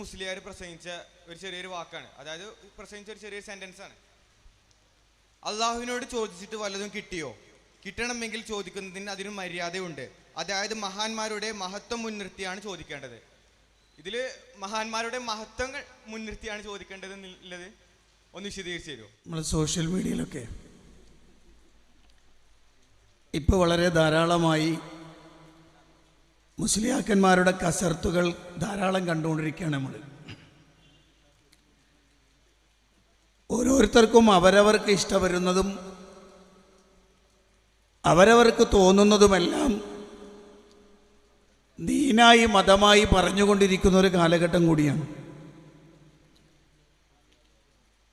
മുസ്ലിയാർ പ്രസംഗിച്ച ഒരു ചെറിയൊരു വാക്കാണ്. അതായത് പ്രസംഗിച്ച ഒരു ചെറിയൊരു സെന്റൻസ് ആണ്. അള്ളാഹുവിനോട് ചോദിച്ചിട്ട് വല്ലതും കിട്ടിയോ? കിട്ടണമെങ്കിൽ ചോദിക്കുന്നതിന് അതിന് മര്യാദയുണ്ട്. അതായത് മഹാന്മാരുടെ മഹത്വം മുൻനിർത്തിയാണ് ചോദിക്കേണ്ടത്. ഇതിൽ മഹാന്മാരുടെ മഹത്വങ്ങൾ മുൻനിർത്തിയാണ് ചോദിക്കേണ്ടത് എന്നുള്ളത് ഒന്ന് വിശദീകരിച്ചു തരുമോ? നമ്മൾ സോഷ്യൽ മീഡിയയിലൊക്കെ ഇപ്പോൾ വളരെ ധാരാളമായി മുസ്ലിയാക്കന്മാരുടെ കസർത്തുകൾ ധാരാളം കണ്ടുകൊണ്ടിരിക്കുകയാണ് നമ്മൾ. ഓരോരുത്തർക്കും അവരവർക്ക് ഇഷ്ടപ്പെടുന്നതും അവരവർക്ക് തോന്നുന്നതുമെല്ലാം ദീനായി മതമായി പറഞ്ഞുകൊണ്ടിരിക്കുന്ന ഒരു കാലഘട്ടം കൂടിയാണ്.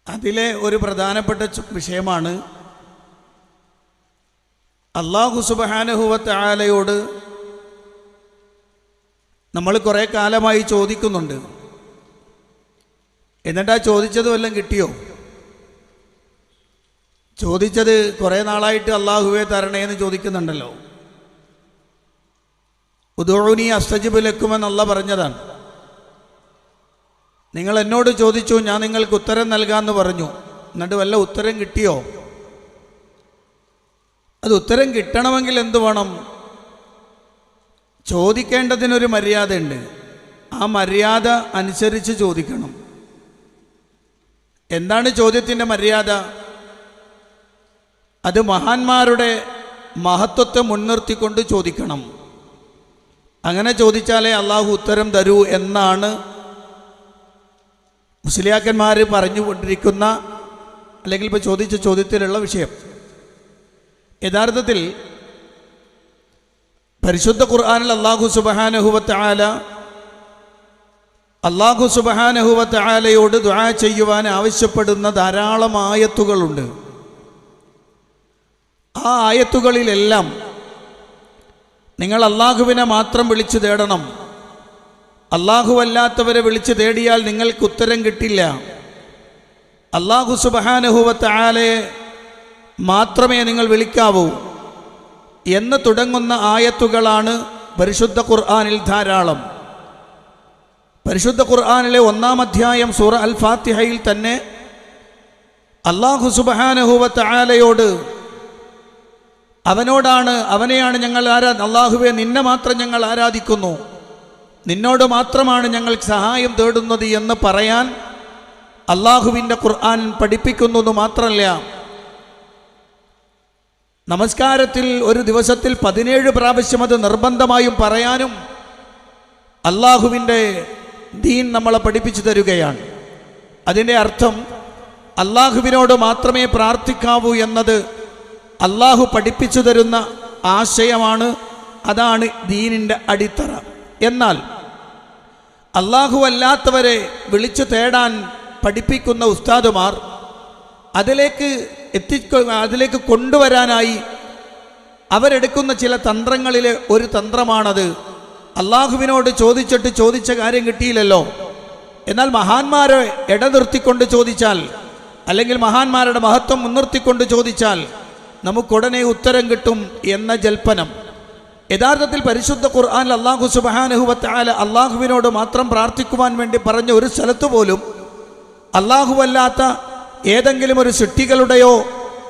അതിലെ ഒരു പ്രധാനപ്പെട്ട വിഷയമാണ് അള്ളാഹു സുബഹാനഹുവത്ത് ആലയോട് നമ്മൾ കുറേ കാലമായി ചോദിക്കുന്നുണ്ട്. എന്നിട്ടാ ചോദിച്ചത് വല്ലതും കിട്ടിയോ? ചോദിച്ചത് കുറേ നാളായിട്ട് അള്ളാഹുവെ തരണേ എന്ന് ചോദിക്കുന്നുണ്ടല്ലോ. ഉദോണി അസ്തജിബ് ലക്കുമെന്നല്ല പറഞ്ഞതാണ്. നിങ്ങൾ എന്നോട് ചോദിച്ചു ഞാൻ നിങ്ങൾക്ക് ഉത്തരം നൽകാമെന്ന് പറഞ്ഞു. എന്നിട്ട് വല്ല ഉത്തരം കിട്ടിയോ? അത് ഉത്തരം കിട്ടണമെങ്കിൽ എന്തു വേണം? ചോദിക്കേണ്ടതിനൊരു മര്യാദയുണ്ട്. ആ മര്യാദ അനുസരിച്ച് ചോദിക്കണം. എന്താണ് ചോദ്യത്തിന്റെ മര്യാദ? അത് മഹാന്മാരുടെ മഹത്വത്തെ മുൻനിർത്തിക്കൊണ്ട് ചോദിക്കണം. അങ്ങനെ ചോദിച്ചാലേ അള്ളാഹു ഉത്തരം തരൂ എന്നാണ് മുസ്ലിയാക്കന്മാർ പറഞ്ഞുകൊണ്ടിരിക്കുന്ന അല്ലെങ്കിൽ ഇപ്പോൾ ചോദിച്ച ചോദ്യത്തിലുള്ള വിഷയം. യഥാർത്ഥത്തിൽ പരിശുദ്ധ ഖുർആാനിൽ അള്ളാഹു സുബഹാനഹുവത്ത് ആല അള്ളാഹു സുബഹാനഹുവത്ത് ആലയോട് ദുആ ചെയ്യുവാൻ ആവശ്യപ്പെടുന്ന ധാരാളം ആയത്തുകളുണ്ട്. ആ ആയത്തുകളിലെല്ലാം നിങ്ങൾ അള്ളാഹുവിനെ മാത്രം വിളിച്ചു തേടണം. അല്ലാത്തവരെ വിളിച്ചു തേടിയാൽ നിങ്ങൾക്ക് ഉത്തരം കിട്ടില്ല. അള്ളാഹു സുബഹാനഹുവത്ത് ആലയെ മാത്രമേ നിങ്ങൾ വിളിക്കാവൂ. എന്ന് തുടങ്ങുന്ന ആയത്തുകളാണ് പരിശുദ്ധ ഖുർആാനിൽ ധാരാളം. പരിശുദ്ധ ഖുർആാനിലെ ഒന്നാം അധ്യായം സൂറ അൽ ഫാത്തിഹയിൽ തന്നെ അള്ളാഹു സുബഹാനഹുവത്ത് ആലയോട് അവനോടാണ് അവനെയാണ് ഞങ്ങൾ ആരാ അള്ളാഹുവെ നിന്നെ മാത്രം ഞങ്ങൾ ആരാധിക്കുന്നു. നിന്നോട് മാത്രമാണ് ഞങ്ങൾ സഹായം തേടുന്നത് എന്ന് പറയാൻ അള്ളാഹുവിന്റെ ഖുർആൻ പഠിപ്പിക്കുന്നു മാത്രമല്ല നമസ്കാരത്തിൽ ഒരു ദിവസത്തിൽ പതിനേഴ് പ്രാവശ്യം അത് നിർബന്ധമായും പറയാനും അള്ളാഹുവിന്റെ ദീൻ നമ്മളെ പഠിപ്പിച്ചു തരികയാണ്. അതിന്റെ അർത്ഥം അള്ളാഹുവിനോട് മാത്രമേ പ്രാർത്ഥിക്കാവൂ എന്നത് അള്ളാഹു പഠിപ്പിച്ചു തരുന്ന ആശയമാണ് അതാണ് ദീനിന്റെ അടിത്തറ. എന്നാൽ അള്ളാഹു അല്ലാത്തവരെ വിളിച്ചു തേടാൻ പഠിപ്പിക്കുന്ന ഉസ്താദുമാർ അതിലേക്ക് എത്തിക്കൊ അതിലേക്ക് കൊണ്ടുവരാനായി അവരെടുക്കുന്ന ചില തന്ത്രങ്ങളിൽ ഒരു തന്ത്രമാണത്. അള്ളാഹുവിനോട് ചോദിച്ചിട്ട് ചോദിച്ച കാര്യം കിട്ടിയില്ലല്ലോ. എന്നാൽ മഹാന്മാരെ ഇടനിർത്തിക്കൊണ്ട് ചോദിച്ചാൽ അല്ലെങ്കിൽ മഹാന്മാരുടെ മഹത്വം മുൻനിർത്തിക്കൊണ്ട് ചോദിച്ചാൽ നമുക്കുടനെ ഉത്തരം കിട്ടും എന്ന ജൽപ്പനം. യഥാർത്ഥത്തിൽ പരിശുദ്ധ ഖുർആൻ അള്ളാഹു സുബാനഹുവത്താല അള്ളാഹുവിനോട് മാത്രം പ്രാർത്ഥിക്കുവാൻ വേണ്ടി പറഞ്ഞ ഒരു സ്ഥലത്ത് പോലും അല്ലാത്ത ഏതെങ്കിലും ഒരു സൃഷ്ടികളുടെയോ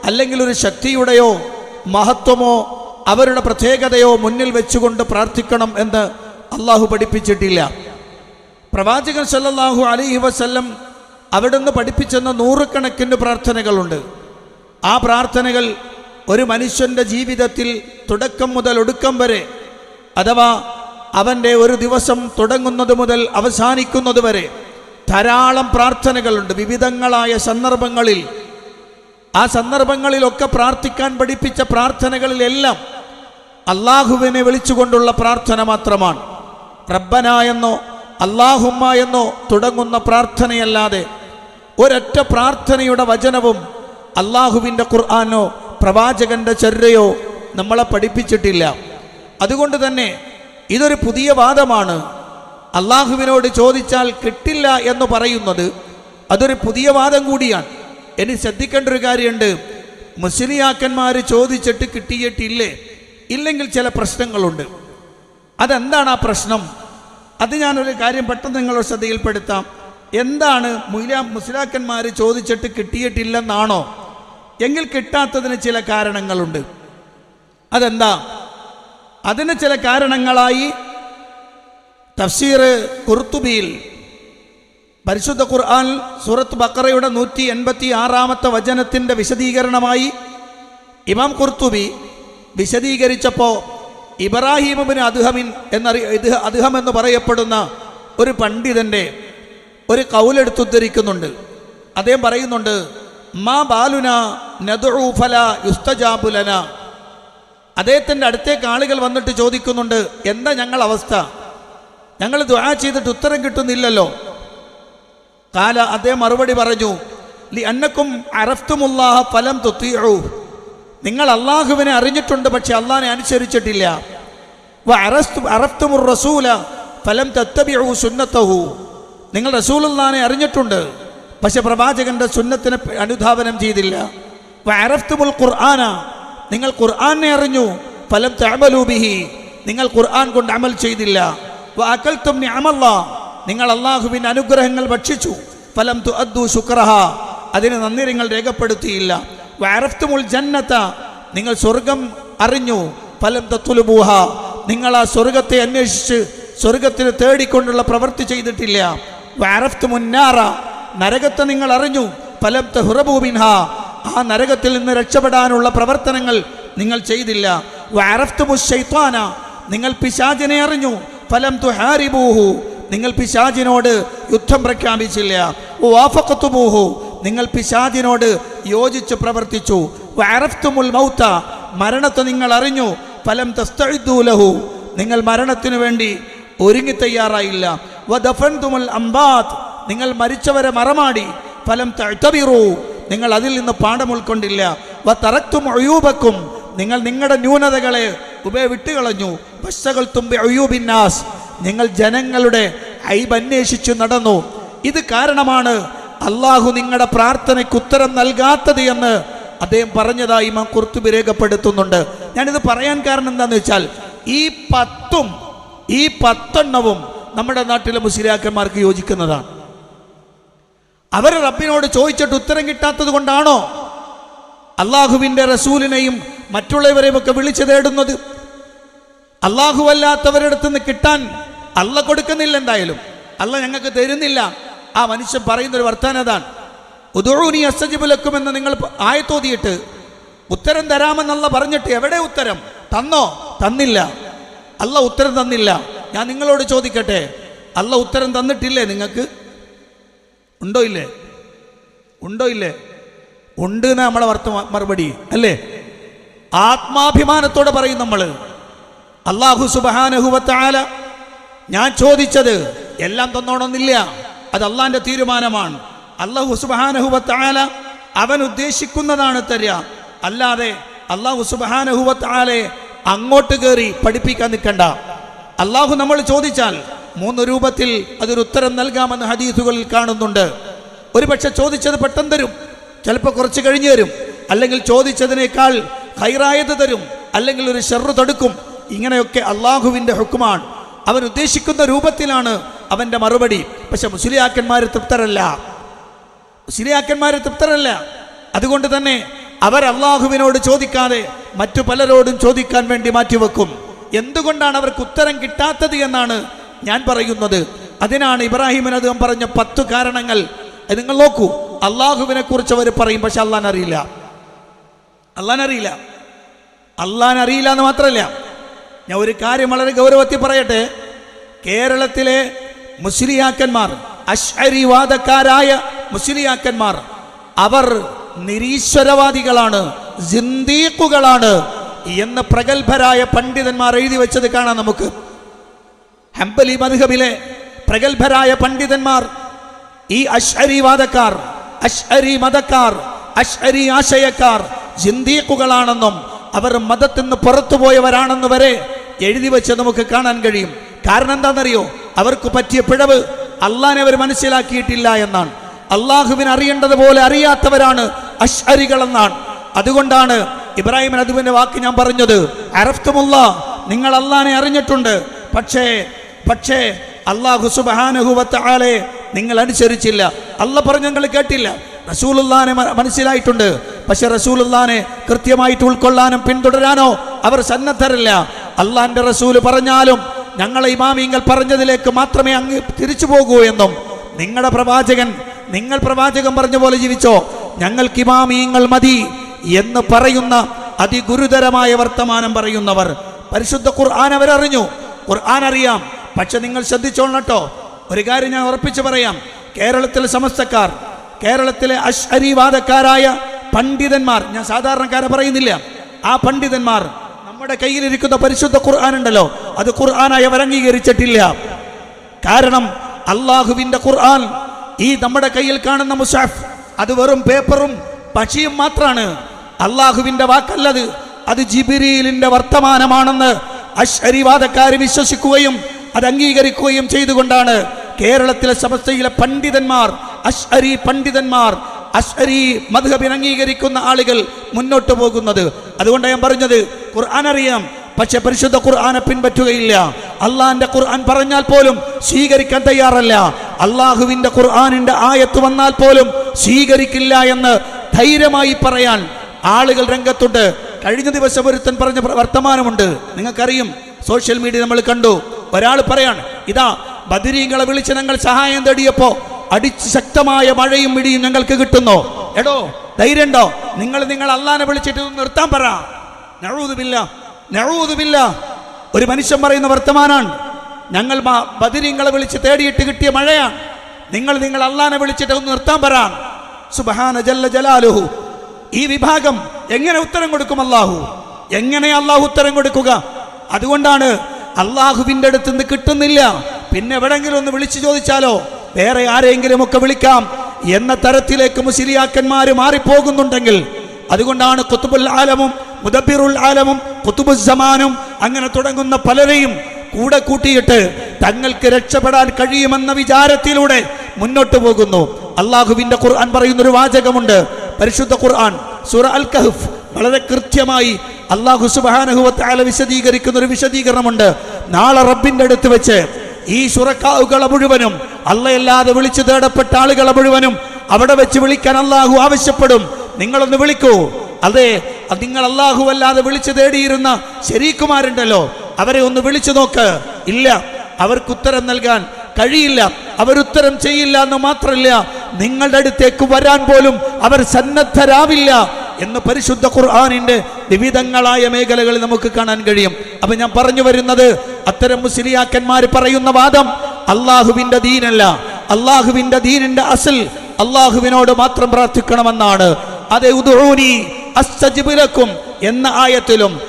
അല്ലെങ്കിൽ ഒരു ശക്തിയുടെയോ മഹത്വമോ അവരുടെ പ്രത്യേകതയോ മുന്നിൽ വെച്ചുകൊണ്ട് പ്രാർത്ഥിക്കണം എന്ന് അള്ളാഹു പഠിപ്പിച്ചിട്ടില്ല. പ്രവാചകൻ സല്ലാഹു അലൈഹി വസല്ലം അവിടുന്ന് പഠിപ്പിച്ചെന്ന നൂറുകണക്കിന് പ്രാർത്ഥനകളുണ്ട്. ആ പ്രാർത്ഥനകൾ ഒരു മനുഷ്യന്റെ ജീവിതത്തിൽ തുടക്കം മുതൽ ഒടുക്കം വരെ അഥവാ അവന്റെ ഒരു ദിവസം തുടങ്ങുന്നത് മുതൽ അവസാനിക്കുന്നത് വരെ ധാരാളം പ്രാർത്ഥനകളുണ്ട്. വിവിധങ്ങളായ സന്ദർഭങ്ങളിൽ ആ സന്ദർഭങ്ങളിലൊക്കെ പ്രാർത്ഥിക്കാൻ പഠിപ്പിച്ച പ്രാർത്ഥനകളിലെല്ലാം അള്ളാഹുവിനെ വിളിച്ചുകൊണ്ടുള്ള പ്രാർത്ഥന മാത്രമാണ്. റബ്ബന എന്നോ അള്ളാഹുമ്മ എന്നോ തുടങ്ങുന്ന പ്രാർത്ഥനയല്ലാതെ ഒരൊറ്റ പ്രാർത്ഥനയുടെ വചനവും അള്ളാഹുവിന്റെ ഖുർആാനോ പ്രവാചകന്റെ ചര്യയോ നമ്മളെ പഠിപ്പിച്ചിട്ടില്ല. അതുകൊണ്ട് തന്നെ ഇതൊരു പുതിയ വാദമാണ്. അള്ളാഹുവിനോട് ചോദിച്ചാൽ കിട്ടില്ല എന്ന് പറയുന്നത് അതൊരു പുതിയ വാദം കൂടിയാണ്. ഇനി ശ്രദ്ധിക്കേണ്ട ഒരു കാര്യമുണ്ട്. മുസ്ലിയാക്കന്മാർ ചോദിച്ചിട്ട് കിട്ടിയിട്ടില്ലേ? ഇല്ലെങ്കിൽ ചില പ്രശ്നങ്ങളുണ്ട്. അതെന്താണ് ആ പ്രശ്നം? അത് ഞാനൊരു കാര്യം പെട്ടെന്ന് നിങ്ങളുടെ ശ്രദ്ധയിൽപ്പെടുത്താം. എന്താണ് മുല മുസ്ലാക്കന്മാർ ചോദിച്ചിട്ട് കിട്ടിയിട്ടില്ലെന്നാണോ? എങ്കിൽ കിട്ടാത്തതിന് ചില കാരണങ്ങളുണ്ട്. അതെന്താ? അതിന് ചില കാരണങ്ങളായി തഫ്സീർ കുർത്തുബിയിൽ. പരിശുദ്ധ ഖുർആൻ സൂറത്ത് ബക്കറയുടെ നൂറ്റി എൺപത്തി ആറാമത്തെ വചനത്തിന്റെ വിശദീകരണമായി ഇമാം കുർത്തുബി വിശദീകരിച്ചപ്പോൾ ഇബ്രാഹിമബിൻ അദ്ഹമിൻ എന്നറി അദ്ഹം എന്ന് പറയപ്പെടുന്ന ഒരു പണ്ഡിതന്റെ ഒരു കൗലെടുത്തുദ്ധരിക്കുന്നുണ്ട് അദ്ദേഹം പറയുന്നുണ്ട് മാ ബാലുന നദുഫല യുസ്തജാബുലന അദ്ദേഹത്തിന്റെ അടുത്തേക്ക് ആളുകൾ വന്നിട്ട് ചോദിക്കുന്നുണ്ട് എന്താ ഞങ്ങൾ അവസ്ഥ? ഞങ്ങൾ ദുആ ചെയ്തിട്ട് ഉത്തരം കിട്ടുന്നില്ലല്ലോ. കാല അദ്ദേഹം മറുപടി പറഞ്ഞു ലി അന്നക്കും അറഫ്തുമുല്ലാഹ ഫലം തുത്തിയു നിങ്ങൾ അള്ളാഹുവിനെ അറിഞ്ഞിട്ടുണ്ട് പക്ഷെ അള്ളാഹിനെ അനുസരിച്ചിട്ടില്ല. അറഫ്തുമുർ റസൂല ഫലം തത്തബിയു സുന്നത്തഹു. നിങ്ങൾ റസൂലുള്ളാഹിനെ അറിഞ്ഞിട്ടുണ്ട് പക്ഷെ പ്രവാചകന്റെ സുന്നത്തിനെ അനുധാവനം ചെയ്തില്ല. അറഫ്തുമുൽ ഖുർആന. നിങ്ങൾ ഖുർആനെ അറിഞ്ഞു ഫലം തഅമലു ബിഹി. നിങ്ങൾ ഖുർആൻ കൊണ്ട് അമൽ ചെയ്തില്ല. നിങ്ങൾ അള്ളാഹുവിന്റെ അനുഗ്രഹങ്ങൾ ഭക്ഷിച്ചു. ഫലം തു അദ്ദു ശുക്രഹ. അതിന് നന്ദി നിങ്ങൾ രേഖപ്പെടുത്തിയില്ല. വരഫ്തുമുൽ ജന്നത്ത. നിങ്ങൾ സ്വർഗം അറിഞ്ഞു. ഫലം തത്തുലുബൂഹ നിങ്ങൾ ആ സ്വർഗത്തെ അന്വേഷിച്ച് സ്വർഗത്തിന് തേടിക്കൊണ്ടുള്ള പ്രവൃത്തി ചെയ്തിട്ടില്ല. വരഫ്തു മുന്നാറ നരകത്തെ നിങ്ങൾ അറിഞ്ഞു. ഫലം തഹുറബൂമിൻഹ ആ നരകത്തിൽ നിന്ന് രക്ഷപ്പെടാനുള്ള പ്രവർത്തനങ്ങൾ നിങ്ങൾ ചെയ്തില്ല. വരഫ്തു മുഷൈത്വാന നിങ്ങൾ പിശാചിനെ അറിഞ്ഞു. ഫലം തുഹാരിബൂഹു. നിങ്ങൾ പിശാജിനോട് യുദ്ധം പ്രഖ്യാപിച്ചില്ല. വാഫക്കത്തുമൂഹു നിങ്ങൾ പിശാജിനോട് യോജിച്ച് പ്രവർത്തിച്ചു. വരഫ്തുമുൽ മൗത്ത. മരണത്തെ നിങ്ങൾ അറിഞ്ഞു. ഫലം തസ്തഴിദ്ദൂലഹു നിങ്ങൾ മരണത്തിനു വേണ്ടി ഒരുങ്ങി തയ്യാറായില്ല. വദഫൻതുമുൽ അംബാത്ത് നിങ്ങൾ മരിച്ചവരെ മറമാടി. ഫലം തഴുത്തവിറു നിങ്ങൾ അതിൽ നിന്ന് പാഠം ഉൾക്കൊണ്ടില്ല. വ തറക്തും അയൂബക്കും നിങ്ങൾ നിങ്ങളുടെ ന്യൂനതകളെ ഉപേ വിട്ടുകളഞ്ഞു. ബസ്സകൾ തുമ്പി അയ്യൂബിന്നാസ്. നിങ്ങൾ ജനങ്ങളുടെ ഐബ് നടന്നു. ഇത് കാരണമാണ് അള്ളാഹു നിങ്ങളുടെ പ്രാർത്ഥനയ്ക്ക് ഉത്തരം നൽകാത്തത് എന്ന് അദ്ദേഹം പറഞ്ഞതായി മാം കുർത്തുബി രേഖപ്പെടുത്തുന്നുണ്ട്. ഞാനിത് പറയാൻ കാരണം എന്താണെന്ന് വെച്ചാൽ ഈ പത്തും ഈ പത്തെണ്ണവും നമ്മുടെ നാട്ടിലെ മുസ്ലിയാക്കന്മാർക്ക് യോജിക്കുന്നതാണ്. അവർ റബ്ബിനോട് ചോദിച്ചിട്ട് ഉത്തരം കിട്ടാത്തത് കൊണ്ടാണോ? അള്ളാഹുവിന്റെ റസൂലിനെയും മറ്റുള്ളവരെയും ഒക്കെ വിളിച്ചു തേടുന്നത്. അള്ളാഹു അല്ലാത്തവരടുത്ത് നിന്ന് കിട്ടാൻ അല്ല കൊടുക്കുന്നില്ല എന്തായാലും. അല്ല ഞങ്ങൾക്ക് തരുന്നില്ല. ആ മനുഷ്യൻ പറയുന്ന ഒരു വർത്താനം അതാണ്. ഉദൂനി അസജിബുലക്കുമെന്ന് നിങ്ങൾ ആയത്തോതിയിട്ട് ഉത്തരം തരാമെന്നല്ല പറഞ്ഞിട്ട് എവിടെ ഉത്തരം? തന്നോ? തന്നില്ല. അല്ല ഉത്തരം തന്നില്ല. ഞാൻ നിങ്ങളോട് ചോദിക്കട്ടെ. അല്ല ഉത്തരം തന്നിട്ടില്ലേ നിങ്ങൾക്ക്? ഉണ്ടോ ഇല്ലേ? ഉണ്ടോ ഇല്ലേ? ഉണ്ട് എന്നാ നമ്മളെ വർത്ത മറുപടി. അല്ലേ? ആത്മാഭിമാനത്തോടെ പറയും നമ്മൾ അള്ളാഹു സുബാനഹുബത്തായ ഞാൻ ചോദിച്ചത് എല്ലാം തന്നോണമെന്നില്ല അത് അള്ളാന്റെ തീരുമാനമാണ്. അള്ളാഹു സുബാനഹുബത്തായ അവൻ ഉദ്ദേശിക്കുന്നതാണ് തരിക അല്ലാതെ അള്ളാഹു സുബാനഹുവത്താലെ അങ്ങോട്ട് കയറി പഠിപ്പിക്കാൻ നിൽക്കണ്ട. അള്ളാഹു നമ്മൾ ചോദിച്ചാൽ മൂന്ന് രൂപത്തിൽ അതൊരു ഉത്തരം നൽകാമെന്ന് ഹദീസുകളിൽ കാണുന്നുണ്ട്. ഒരുപക്ഷെ ചോദിച്ചത് പെട്ടെന്ന് തരും. ചിലപ്പോൾ കുറച്ച് കഴിഞ്ഞു തരും. അല്ലെങ്കിൽ ചോദിച്ചതിനേക്കാൾ ഹൈറായത് തരും അല്ലെങ്കിൽ ഒരു ഷെറു തടുക്കും. ഇങ്ങനെയൊക്കെ അള്ളാഹുവിന്റെ ഹുക്കുമാണ് അവൻ ഉദ്ദേശിക്കുന്ന രൂപത്തിലാണ് അവന്റെ മറുപടി. പക്ഷെ മുസ്ലിയാക്കന്മാർ തൃപ്തരല്ല. മുസ്ലിയാക്കന്മാർ തൃപ്തരല്ല. അതുകൊണ്ട് തന്നെ അവർ അള്ളാഹുവിനോട് ചോദിക്കാതെ മറ്റു പലരോടും ചോദിക്കാൻ വേണ്ടി മാറ്റിവെക്കും. എന്തുകൊണ്ടാണ് അവർക്ക് ഉത്തരം കിട്ടാത്തത് എന്നാണ് ഞാൻ പറയുന്നത്. അതിനാണ് ഇബ്രാഹിമിന് അദ്ദേഹം പറഞ്ഞ പത്തു കാരണങ്ങൾ. നിങ്ങൾ നോക്കൂ. അള്ളാഹുവിനെ കുറിച്ച് അവർ പറയും പക്ഷെ അള്ളാൻ അറിയില്ല. അറിയില്ല അള്ളാൻ അറിയില്ല എന്ന് മാത്രമല്ല ഞാൻ ഒരു കാര്യം വളരെ ഗൗരവത്തിൽ പറയട്ടെ. കേരളത്തിലെ മുസ്ലിയാക്കന്മാർ അശ്വരിവാദക്കാരായ മുസ്ലിയാക്കന്മാർ അവർ നിരീശ്വരവാദികളാണ് ജിന്ദീഖുകളാണ് എന്ന് പ്രഗത്ഭരായ പണ്ഡിതന്മാർ എഴുതി വെച്ചത് കാണാം നമുക്ക്. ഹംബലി മധുഹബിലെ പ്രഗത്ഭരായ പണ്ഡിതന്മാർ ഈ അശ്വരിവാദക്കാർ അശ്വരി മതക്കാർ അശ്വരി ആശയക്കാർ ജിന്ദീഖുകളാണെന്നും അവർ മതത്തിൽ നിന്ന് പുറത്തുപോയവരാണെന്ന് വരെ എഴുതി വെച്ച് നമുക്ക് കാണാൻ കഴിയും. കാരണം എന്താണെന്നറിയോ? അവർക്ക് പറ്റിയ പിഴവ് അള്ളാനെ അവർ മനസ്സിലാക്കിയിട്ടില്ല എന്നാണ്. അള്ളാഹുവിനെ അറിയേണ്ടതുപോലെ അറിയാത്തവരാണ് അഷ്അരികൾ എന്നാണ് അതുകൊണ്ടാണ് ഇബ്രാഹിം നദുവിന്റെ വാക്ക് ഞാൻ പറഞ്ഞത് അറഫ്തുമുള്ള നിങ്ങൾ അള്ളാനെ അറിഞ്ഞിട്ടുണ്ട്. പക്ഷേ പക്ഷേ അള്ളാഹു സുബാനുഹുവത്താലെ നിങ്ങൾ അനുസരിച്ചില്ല. അല്ല പറഞ്ഞ ഞങ്ങൾ കേട്ടില്ല. റസൂലുല്ലാനെ മനസ്സിലായിട്ടുണ്ട്. പക്ഷെ റസൂലുല്ലാനെ കൃത്യമായിട്ട് ഉൾക്കൊള്ളാനും പിന്തുടരാനോ അവർ സന്നദ്ധരല്ല. അള്ളാന്റെ റസൂൽ പറഞ്ഞാലും ഞങ്ങളെ ഇമാമിങ്ങൾ പറഞ്ഞതിലേക്ക് മാത്രമേ അങ്ങ് തിരിച്ചു പോകൂ എന്നും നിങ്ങളുടെ പ്രവാചകൻ നിങ്ങൾ പ്രവാചകൻ പറഞ്ഞ പോലെ ജീവിച്ചോ? ഞങ്ങൾക്ക് ഇമാമിയങ്ങൾ മതി എന്ന് പറയുന്ന അതിഗുരുതരമായ വർത്തമാനം പറയുന്നവർ. പരിശുദ്ധ ഖുർആൻ അവരറിഞ്ഞു. ഖുർആൻ അറിയാം. പക്ഷെ നിങ്ങൾ ശ്രദ്ധിച്ചോളട്ടോ ഒരു കാര്യം ഞാൻ ഉറപ്പിച്ചു പറയാം. കേരളത്തിലെ സമസ്തക്കാർ കേരളത്തിലെ അശ്വരീവാദക്കാരായ പണ്ഡിതന്മാർ ഞാൻ സാധാരണക്കാരെ പറയുന്നില്ല. ആ പണ്ഡിതന്മാർ നമ്മുടെ കയ്യിലിരിക്കുന്ന പരിശുദ്ധ ഖുർആൻ ഉണ്ടല്ലോ അത് ഖുർആനായി അവർ അംഗീകരിച്ചിട്ടില്ല. കാരണം അള്ളാഹുവിന്റെ ഖുർആൻ ഈ നമ്മുടെ കയ്യിൽ കാണുന്ന മുസാഫ് അത് വെറും പേപ്പറും പക്ഷിയും മാത്രമാണ് അള്ളാഹുവിന്റെ വാക്കല്ലത് അത് ജിബിരിയിലിന്റെ വർത്തമാനമാണെന്ന് അശ്വരിവാദക്കാർ വിശ്വസിക്കുകയും അത് അംഗീകരിക്കുകയും ചെയ്തുകൊണ്ടാണ് കേരളത്തിലെ സമസ്തയിലെ പണ്ഡിതന്മാർ അശ്വരി പണ്ഡിതന്മാർ അശ്വരി മധുഹബിൻ അംഗീകരിക്കുന്ന ആളുകൾ മുന്നോട്ട് പോകുന്നത്. അതുകൊണ്ട് ഞാൻ പറഞ്ഞത് ഖുർആൻ അറിയാം പക്ഷെ പരിശുദ്ധ ഖുർആനെ പിൻപറ്റുകയില്ല. അള്ളാഹിന്റെ ഖുർആൻ പറഞ്ഞാൽ പോലും സ്വീകരിക്കാൻ തയ്യാറല്ല. അള്ളാഹുവിന്റെ ഖുർആാനിന്റെ ആയത്ത് വന്നാൽ പോലും സ്വീകരിക്കില്ല എന്ന് ധൈര്യമായി പറയാൻ ആളുകൾ രംഗത്തുണ്ട്. കഴിഞ്ഞ ദിവസം ഒരുത്തൻ പറഞ്ഞ വർത്തമാനമുണ്ട്. നിങ്ങൾക്കറിയും സോഷ്യൽ മീഡിയ നമ്മൾ കണ്ടു. ഒരാൾ പറയാണ് ഇതാ ബദിരീങ്ങളെ വിളിച്ച് ഞങ്ങൾ സഹായം തേടിയപ്പോ അടിച്ച് ശക്തമായ മഴയും ഇടിയും ഞങ്ങൾക്ക് കിട്ടുന്നു. എടോ ധൈര്യണ്ടോ നിങ്ങൾ നിങ്ങൾ അള്ളാനെ വിളിച്ചിട്ട് നിർത്താൻ പറ. നഴൂതുമില്ല നഴൂതുമില്ല ഒരു മനുഷ്യൻ പറയുന്ന വർത്തമാനാണ്. ഞങ്ങൾ ബദിരിങ്ങളെ വിളിച്ച് തേടിയിട്ട് കിട്ടിയ മഴയാണ്. നിങ്ങൾ നിങ്ങൾ അള്ളാനെ വിളിച്ചിട്ട് ഒന്ന് നിർത്താൻ പറ. സുബഹാന ജല്ല ജലാലുഹു. ഈ വിഭാഗം എങ്ങനെ ഉത്തരം കൊടുക്കും അള്ളാഹു? എങ്ങനെ അള്ളാഹു ഉത്തരം കൊടുക്കുക? അതുകൊണ്ടാണ് അള്ളാഹുവിന്റെ അടുത്ത് നിന്ന് കിട്ടുന്നില്ല. പിന്നെ എവിടെങ്കിലും ഒന്ന് വിളിച്ചു ചോദിച്ചാലോ? വേറെ ആരെങ്കിലും ഒക്കെ വിളിക്കാം എന്ന തരത്തിലേക്ക് മുസ്ലിയാക്കന്മാർ മാറിപ്പോകുന്നുണ്ടെങ്കിൽ അതുകൊണ്ടാണ് കുത്തുബുൽ ആലമും മുദബിറുൽ ആലമും കുത്തുബുസമാനും അങ്ങനെ തുടങ്ങുന്ന പലരെയും കൂടെ കൂട്ടിയിട്ട് തങ്ങൾക്ക് രക്ഷപ്പെടാൻ കഴിയുമെന്ന വിചാരത്തിലൂടെ മുന്നോട്ട് പോകുന്നു. അള്ളാഹുവിന്റെ ഖുർആൻ പറയുന്ന ഒരു വാചകമുണ്ട്. പരിശുദ്ധ ഖുർആൻ സുറ അൽ കഹഫ് വളരെ കൃത്യമായി അള്ളാഹു സുബാനഹുവത്താല വിശദീകരിക്കുന്ന ഒരു വിശദീകരണമുണ്ട്. നാളെ റബ്ബിന്റെ അടുത്ത് വെച്ച് ഈ ശുറക്കാവുകളെ മുഴുവനും അല്ലയല്ലാതെ വിളിച്ചു തേടപ്പെട്ട ആളുകളെ മുഴുവനും അവിടെ വെച്ച് വിളിക്കാൻ അള്ളാഹു ആവശ്യപ്പെടും. നിങ്ങളൊന്ന് വിളിക്കൂ. അതെ നിങ്ങൾ അള്ളാഹു അല്ലാതെ വിളിച്ചു തേടിയിരുന്ന ശരീക്കുമാരുണ്ടല്ലോ അവരെ ഒന്ന് വിളിച്ചു നോക്ക്. ഇല്ല അവർക്ക് ഉത്തരം നൽകാൻ കഴിയില്ല അവരുത്തരം ചെയ്യില്ല എന്ന് മാത്രമല്ല നിങ്ങളുടെ അടുത്തേക്ക് വരാൻ പോലും അവർ സന്നദ്ധരാവില്ല എന്ന് പരിശുദ്ധ ഖുർആാനിന്റെ വിവിധങ്ങളായ മേഖലകളിൽ നമുക്ക് കാണാൻ കഴിയും. അപ്പൊ ഞാൻ പറഞ്ഞു വരുന്നത് അത്തരം മുസ്ലിയാക്കന്മാർ പറയുന്ന വാദം അള്ളാഹുവിന്റെ ദീനല്ല. അള്ളാഹുവിന്റെ ദീനിന്റെ അസൽ അള്ളാഹുവിനോട് മാത്രം പ്രാർത്ഥിക്കണമെന്നാണ്. അതെ ഉദൂനി അസ്തജിബിലക്കും എന്ന ആയത്തിലും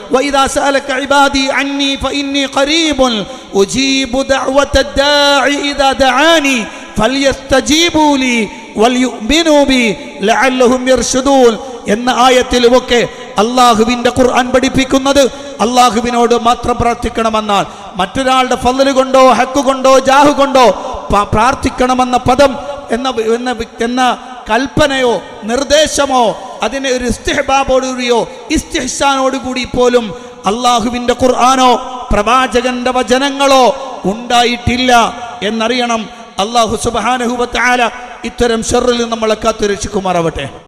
എന്ന ആയത്തിലുമൊക്കെ അള്ളാഹുവിന്റെ ഖുർആൻ പഠിപ്പിക്കുന്നത് അള്ളാഹുവിനോട് മാത്രം പ്രാർത്ഥിക്കണമെന്നാൽ മറ്റൊരാളുടെ ഫضل കൊണ്ടോ ഹക്ക് കൊണ്ടോ ജാഹു കൊണ്ടോ പ്രാർത്ഥിക്കണമെന്ന പദം എന്ന എന്ന എന്ന കൽപ്പനയോ നിർദ്ദേശമോ അതിനെ ഒരു ഇസ്തിഹബാബോടുകൂടിയോ ഇസ്തിഹ്സാനോടുകൂടി പോലും അള്ളാഹുവിന്റെ ഖുർആാനോ പ്രവാചകന്റെ വചനങ്ങളോ ഉണ്ടായിട്ടില്ല എന്നറിയണം. അള്ളാഹു സുബാനഹുബത്ത് ആല ഇത്തരം ഷെറിൽ നമ്മളെ കാത്തു രക്ഷിക്കുമാറാവട്ടെ